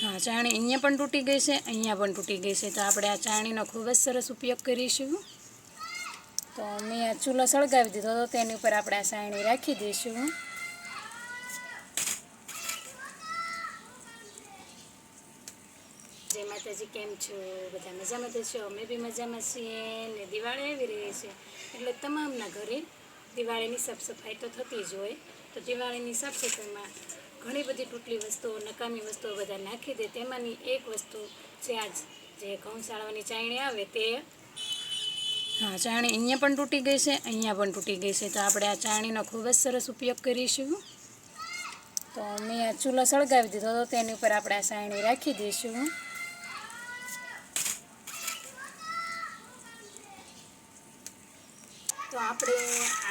હા, ચાણી અહીંયા પણ તૂટી ગઈ છે, અહીંયા પણ તૂટી ગઈ છે. તો આપણે આ ચાણીનો ખૂબ જ સરસ ઉપયોગ કરીશું. તો મેં આ ચૂલો સળગાવી દીધો તો તેની ઉપર આપણે આ ચાણી રાખી દઈશું. જય માતાજી, કેમ છો? બધા મજામાં તો છો? અમે બી મજામાં છીએ ને દિવાળી આવી રહી છે. એટલે તમામના ઘરે દિવાળીની સાફ સફાઈ તો થતી જ હોય. તો દિવાળીની સાફ સફાઈમાં ઘણી બધી તૂટલી વસ્તુઓ, નકામી વસ્તુઓ બધા નાખી દે. તેમાંની એક વસ્તુ છે આજ જે ઘઉં ચાણી આવે તે. હા ચાણી અહીંયા પણ તૂટી ગઈ છે, અહીંયા પણ તૂટી ગઈ છે. તો આપણે આ ચાણીનો ખૂબ જ સરસ ઉપયોગ કરીશું. તો મેં આ ચૂલો સળગાવી દીધો તો તેની ઉપર આપણે આ ચાણી રાખી દઈશું. તો આપણે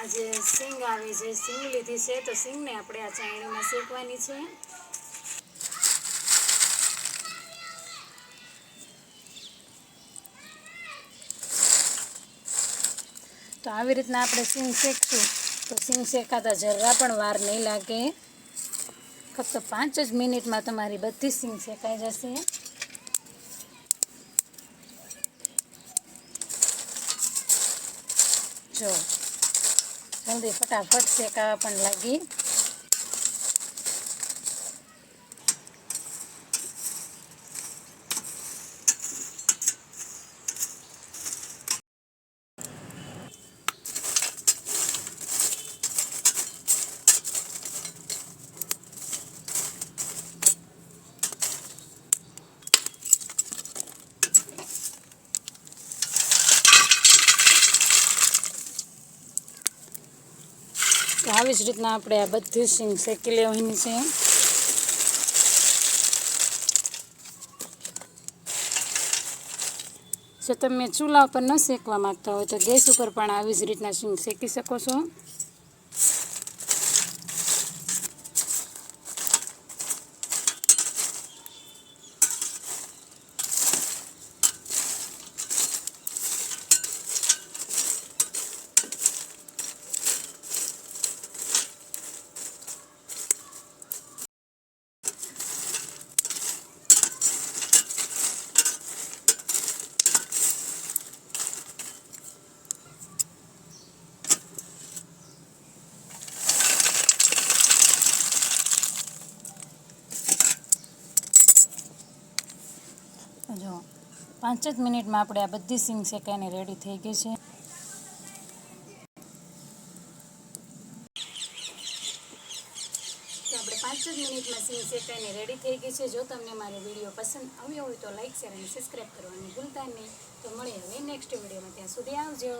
આજે સિંગ આવી છે, સિંગ લીધી છે, તો સિંગને આપણે આ ચાયણીમાં શેકવાની છે. તો આવી રીતના આપણે સિંગ શેકશું. તો સિંગ શેકાતા જરા પણ વાર નહીં લાગે. ફક્ત પાંચ જ મિનિટમાં તમારી બધી સિંગ શેકાઈ જશે. જો જલ્દી ફટાફટ શેકાવા પણ લાગી. તો આવી જ રીતના આપણે આ બધી સિંગ શેકી લેવાની છે. જો તમે ચૂલા ઉપર ન શેકવા માંગતા હોય તો ગેસ ઉપર પણ આવી જ રીતના સિંગ શેકી શકો છો. જો પાંચ જ મિનિટમાં આપણે આ બધી સિંગ શેકાઈને રેડી થઈ ગઈ છે. આપણે પાંચ જ મિનિટમાં સિંગ શેકાઈને રેડી થઈ ગઈ છે. જો તમને મારો વીડિયો પસંદ આવ્યો હોય તો લાઈક શેર અને સબસ્ક્રાઈબ કરવાનું ભૂલતા નહીં. તો મળીએ હવે નેક્સ્ટ વિડીયોમાં. ત્યાં સુધી આવજો.